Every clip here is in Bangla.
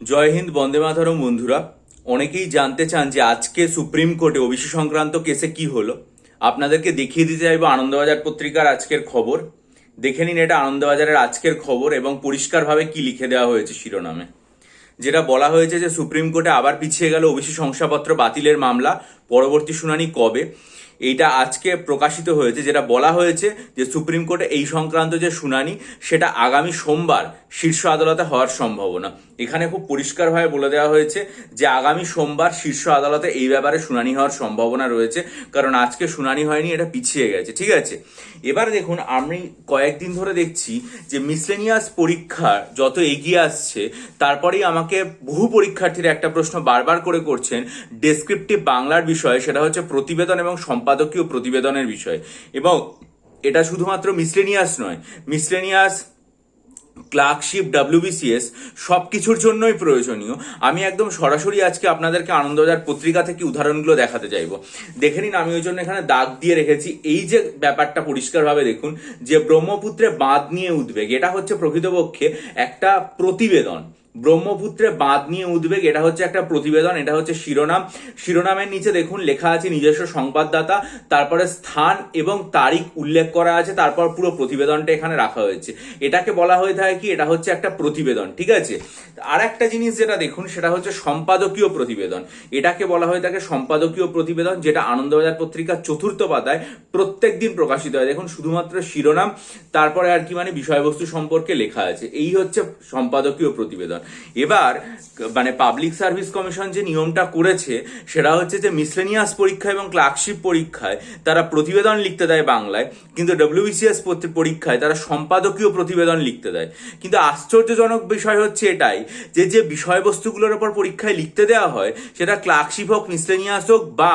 জয় হিন্দ, বন্দে মাতরম বন্ধুরা। অনেকেই জানতে চান যে আজকে সুপ্রিম কোর্টে ওবিসি সংক্রান্ত কেসে কি হলো। আপনাদেরকে দেখিয়ে দিতে চাইব আনন্দবাজার পত্রিকার আজকের খবর। দেখে নিন এটা আনন্দবাজারের আজকের খবর এবং পরিষ্কারভাবে কি লিখে দেওয়া হয়েছে শিরোনামে। যেটা বলা হয়েছে যে সুপ্রিম কোর্টে আবার পিছিয়ে গেল ওবিসি শংসাপত্র বাতিলের মামলা। পরবর্তী শুনানি কবে? এইটা আজকে প্রকাশিত হয়েছে, যেটা বলা হয়েছে যে সুপ্রিম কোর্টে এই সংক্রান্ত যে শুনানি, সেটা আগামী সোমবার শীর্ষ আদালতে হওয়ার সম্ভাবনা। এখানে খুব পরিষ্কারভাবে বলে দেওয়া হয়েছে যে আগামী সোমবার শীর্ষ আদালতে এই ব্যাপারে শুনানি হওয়ার সম্ভাবনা রয়েছে, কারণ আজকে শুনানি হয়নি, এটা পিছিয়ে গেছে, ঠিক আছে? এবার দেখুন, আমি কয়েকদিন ধরে দেখছি যে মিসলেনিয়াস পরীক্ষা যত এগিয়ে আসছে, তারপরেই আমাকে বহু পরীক্ষার্থীরা একটা প্রশ্ন বারবার করে করছেন ডেসক্রিপটিভ বাংলার বিষয়ে, সেটা হচ্ছে প্রতিবেদন এবং সম্পাদকীয় প্রতিবেদনের বিষয়। এবং এটা শুধুমাত্র মিসলেনিয়াস নয়, মিসলেনিয়াস, ক্লার্কশিপ, ডাব্লিউবিসিএস সব কিছুর জন্যই প্রয়োজনীয়। আমি একদম সরাসরি আজকে আপনাদেরকে আনন্দবাজার পত্রিকা থেকে উদাহরণগুলো দেখাতে চাইব। দেখে নিন, আমি ওই জন্য এখানে দাগ দিয়ে রেখেছি। এই যে ব্যাপারটা পরিষ্কারভাবে দেখুন, যে ব্রহ্মপুত্রে বাঁধ নিয়ে উদ্বেগ, এটা হচ্ছে প্রকৃতপক্ষে একটা প্রতিবেদন। ব্রহ্মপুত্রে বাঁধ নিয়ে উদ্বেগ, এটা হচ্ছে একটা প্রতিবেদন, এটা হচ্ছে শিরোনাম। শিরোনামের নিচে দেখুন, লেখা আছে নিজস্ব সংবাদদাতা, তারপরে স্থান এবং তারিখ উল্লেখ করা আছে, তারপর পুরো প্রতিবেদনটা এখানে রাখা হয়েছে। এটাকে বলা হয়ে থাকে কি, এটা হচ্ছে একটা প্রতিবেদন, ঠিক আছে? আর একটা জিনিস যেটা দেখুন, সেটা হচ্ছে সম্পাদকীয় প্রতিবেদন। এটাকে বলা হয়ে থাকে সম্পাদকীয় প্রতিবেদন, যেটা আনন্দবাজার পত্রিকার চতুর্থ পাতায় প্রত্যেক দিন প্রকাশিত হয়। দেখুন, শুধুমাত্র শিরোনাম, তারপরে আর কি মানে বিষয়বস্তু সম্পর্কে লেখা আছে। এই হচ্ছে সম্পাদকীয় প্রতিবেদন। এবার মানে পাবলিক সার্ভিস কমিশন যে নিয়মটা করেছে, সেটা হচ্ছে যে মিসলেনিয়াস পরীক্ষা এবং ক্লার্কশিপ পরীক্ষায় তারা প্রতিবেদন লিখতে দেয় বাংলায়, কিন্তু ডব্লিউবিসিএস পরীক্ষায় তারা সম্পাদকীয় প্রতিবেদন লিখতে দেয়। কিন্তু আশ্চর্যজনক বিষয় হচ্ছে এটাই, যে যে বিষয়বস্তুগুলোর উপর পরীক্ষায় লিখতে দেওয়া হয়, সেটা ক্লার্কশিপ হোক মিসলেনিয়াস হোক বা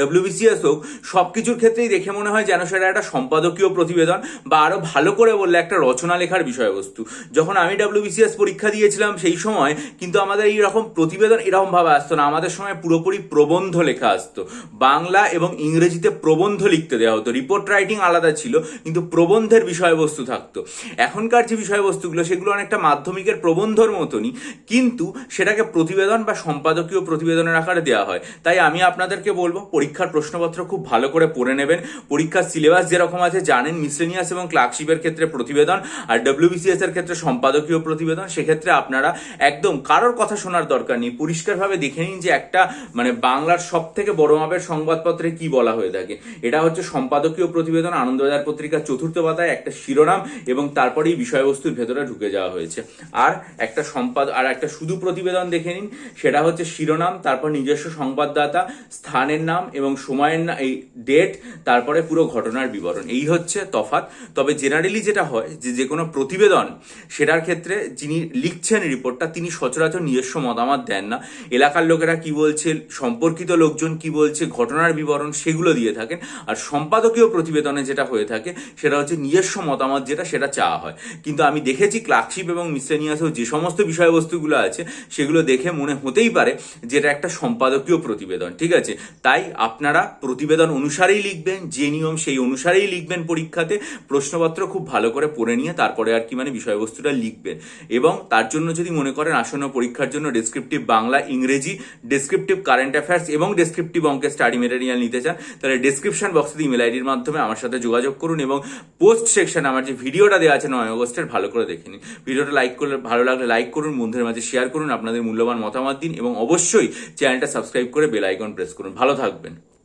ডব্লিউবিসিএস হোক সব কিছুর ক্ষেত্রেই দেখে মনে হয় যেন সেটা একটা সম্পাদকীয় প্রতিবেদন বা আরও ভালো করে বললে একটা রচনা লেখার বিষয়বস্তু। যখন আমি ডব্লিউবিসিএস পরীক্ষা দিয়েছিলাম সেই সময়, কিন্তু আমাদের এই রকম প্রতিবেদন এরকমভাবে আসতো না। আমাদের সময় পুরোপুরি প্রবন্ধ লেখা আসতো। বাংলা এবং ইংরেজিতে প্রবন্ধ লিখতে দেওয়া হতো। রিপোর্ট রাইটিং আলাদা ছিল, কিন্তু প্রবন্ধের বিষয়বস্তু থাকতো। এখনকার যে বিষয়বস্তুগুলো, সেগুলো অনেকটা মাধ্যমিকের প্রবন্ধর মতনই, কিন্তু সেটাকে প্রতিবেদন বা সম্পাদকীয় প্রতিবেদনের আকারে দেওয়া হয়। তাই আমি আপনাদেরকে বলব পরীক্ষার প্রশ্নপত্র খুব ভালো করে পড়ে নেবেন। পরীক্ষার সিলেবাস যেরকম আছে জানেন মিসলেনিয়াস এবং ক্লার্কশিপের ক্ষেত্রে প্রতিবেদন আর ডব্লিউবিসিএস এর ক্ষেত্রে সম্পাদকীয় প্রতিবেদন। সেক্ষেত্রে আপনারা একদম কারোর কথা শোনার দরকার নেই। পরিষ্কারভাবে দেখে নিন যে একটা মানে বাংলার সব থেকে বড় মাপের সংবাদপত্রে কি বলা হয়ে থাকে। এটা হচ্ছে সম্পাদকীয় প্রতিবেদন, আনন্দবাজার পত্রিকার চতুর্থ পাতায় একটা শিরোনাম এবং তারপরেই বিষয়বস্তুর ভেতরে ঢুকে যাওয়া হয়েছে। আর একটা সম্পাদ, আর একটা শুধু প্রতিবেদন দেখে নিন, সেটা হচ্ছে শিরোনাম, তারপর নিজস্ব সংবাদদাতা, স্থানের নাম এবং সময়ের না এই ডেট তারপরে পুরো ঘটনার বিবরণ। এই হচ্ছে তফাৎ। তবে জেনারেলি যেটা হয়, যে যে কোনো প্রতিবেদন, সেটার ক্ষেত্রে যিনি লিখছেন রিপোর্টটা তিনি সচরাচর নিজস্ব মতামত দেন না। এলাকার লোকেরা কি বলছে, সম্পর্কিত লোকজন কি বলছে, ঘটনার বিবরণ সেগুলো দিয়ে থাকেন। আর সম্পাদকীয় প্রতিবেদনে যেটা হয়ে থাকে, সেটা হচ্ছে নিজস্ব মতামত যেটা, সেটা চাওয়া হয়। কিন্তু আমি দেখেছি ক্লার্কশিপ এবং মিসেনিয়াসেও যে সমস্ত বিষয়বস্তুগুলো আছে, সেগুলো দেখে মনে হতেই পারে যেটা একটা সম্পাদকীয় প্রতিবেদন, ঠিক আছে? তাই আপনারা প্রতিবেদন অনুসারেই লিখবেন, যে নিয়ম সেই অনুসারেই লিখবেন পরীক্ষাতে। প্রশ্নপত্র খুব ভালো করে পড়ে নিয়ে তারপরে আর কি মানে বিষয়বস্তুটা লিখবেন। এবং তার জন্য যদি মনে করেন আসন্ন পরীক্ষার জন্য ডেসক্রিপটিভ বাংলা, ইংরেজি ডেসক্রিপটিভ কারেন্ট অ্যাফেয়ার্স এবং ডেসক্রিপটিভ অঙ্কের স্টাডি মেটেরিয়াল নিতে চান, তাহলে ডেসক্রিপশন বক্সে ইমেল আইডির মাধ্যমে আমার সাথে যোগাযোগ করুন এবং পোস্ট সেকশনে আমার যে ভিডিওটা দেওয়া আছে নয় অগস্টের ভালো করে দেখে নিন। ভিডিওটা লাইক করলে, ভালো লাগলে লাইক করুন, বন্ধুদের মাঝে শেয়ার করুন, আপনাদের মূল্যবান মতামত দিন এবং অবশ্যই চ্যানেলটা সাবস্ক্রাইব করে বেল আইকন প্রেস করুন। ভালো থাকবেন